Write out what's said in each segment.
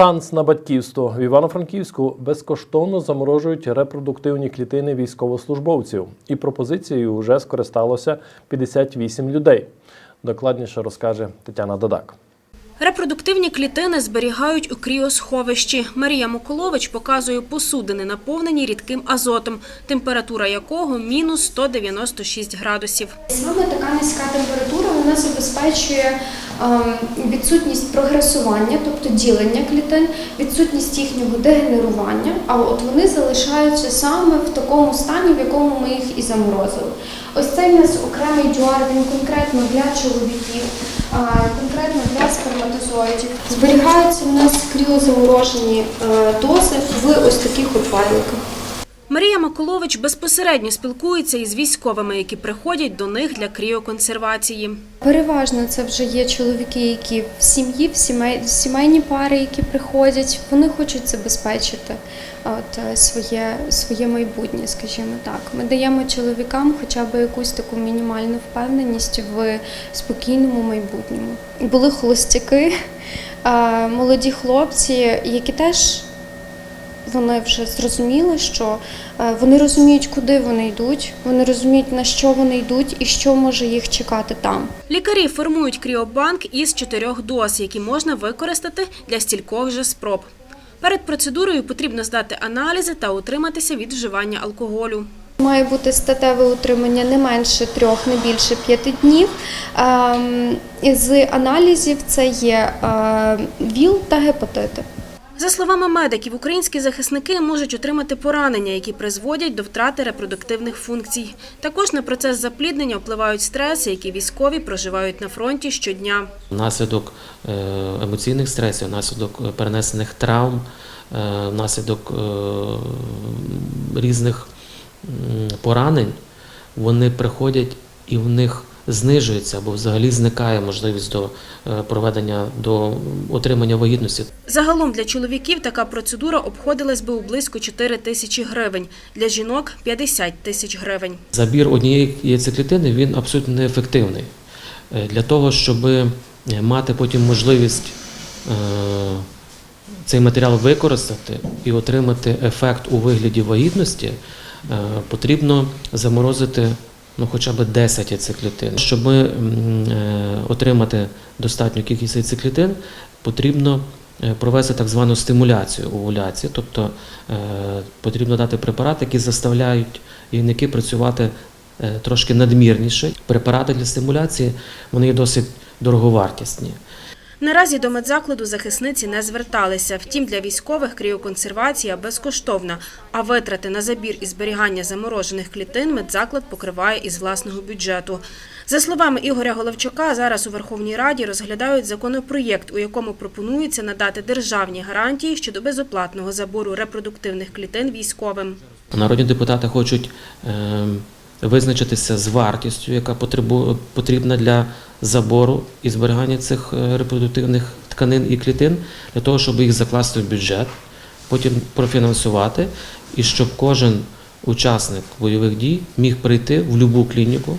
Шанс на батьківство в Івано-Франківську безкоштовно заморожують репродуктивні клітини військовослужбовців. І пропозицією вже скористалося 58 людей. Докладніше розкаже Тетяна Дадак. Репродуктивні клітини зберігають у кріосховищі. Марія Миколович показує посудини, наповнені рідким азотом, температура якого мінус 196 градусів. Саме така низька температура вона забезпечує відсутність прогресування, тобто ділення клітин, відсутність їхнього дегенерування, а от вони залишаються саме в такому стані, в якому ми їх і заморозили. Ось цей у нас окремий дюар, він конкретно для чоловіків, конкретно для сперматозоїдів. Зберігаються в нас кріозаморожені е, дози в ось таких от файликах. Марія Миколович безпосередньо спілкується із військовими, які приходять до них для кріоконсервації. Переважно це вже є чоловіки, які в сім'ї, в сімей, сімейні пари, які приходять, вони хочуть забезпечити от, е, своє, своє майбутнє, скажімо так. Ми даємо чоловікам хоча б якусь таку мінімальну впевненість в спокійному майбутньому. Були холостяки, е, молоді хлопці, які теж вони вже зрозуміли, що е, вони розуміють, куди вони йдуть, вони розуміють, на що вони йдуть і що може їх чекати там. Лікарі формують кріобанк із чотирьох доз, які можна використати для стількох же спроб. Перед процедурою потрібно здати аналізи та утриматися від вживання алкоголю. Має бути статеве утримання не менше трьох, не більше п'яти днів. Ем, З аналізів це є е, ВІЛ та гепатити. За словами медиків, українські захисники можуть отримати поранення, які призводять до втрати репродуктивних функцій. Також на процес запліднення впливають стреси, які військові проживають на фронті щодня. Внаслідок е, емоційних стресів, внаслідок е, перенесених травм, е, внаслідок е, різних поранень, вони приходять і в них знижується або взагалі зникає можливість до е, проведення до отримання вагітності. Загалом для чоловіків така процедура обходилась би у близько 4 тисячі гривень, для жінок – 50 тисяч гривень. Забір однієї яйцеклітини він абсолютно неефективний. Е, Для того, щоб е, мати потім можливість цей матеріал використати і отримати ефект у вигляді вагітності, потрібно заморозити ну, хоча б 10 яйцеклітин. Щоб ми е, отримати достатню кількість яйцеклітин, потрібно е, провести так звану стимуляцію овуляції, тобто е, потрібно дати препарати, які заставляють яйники працювати трошки надмірніше. Препарати для стимуляції вони є досить дороговартісні. Наразі до медзакладу захисниці не зверталися. Втім, для військових кріоконсервація безкоштовна, а витрати на забір і зберігання заморожених клітин медзаклад покриває із власного бюджету. За словами Ігоря Головчука, зараз у Верховній Раді розглядають законопроєкт, у якому пропонується надати державні гарантії щодо безоплатного забору репродуктивних клітин військовим. Народні депутати хочуть е, визначитися з вартістю, яка потрібна для забору і зберігання цих е, репродуктивних тканин і клітин, для того, щоб їх закласти в бюджет, потім профінансувати, і щоб кожен учасник бойових дій міг прийти в будь-яку клініку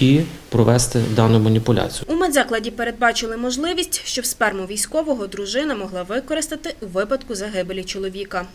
і провести дану маніпуляцію. У медзакладі передбачили можливість, щоб сперму військового дружина могла використати у випадку загибелі чоловіка.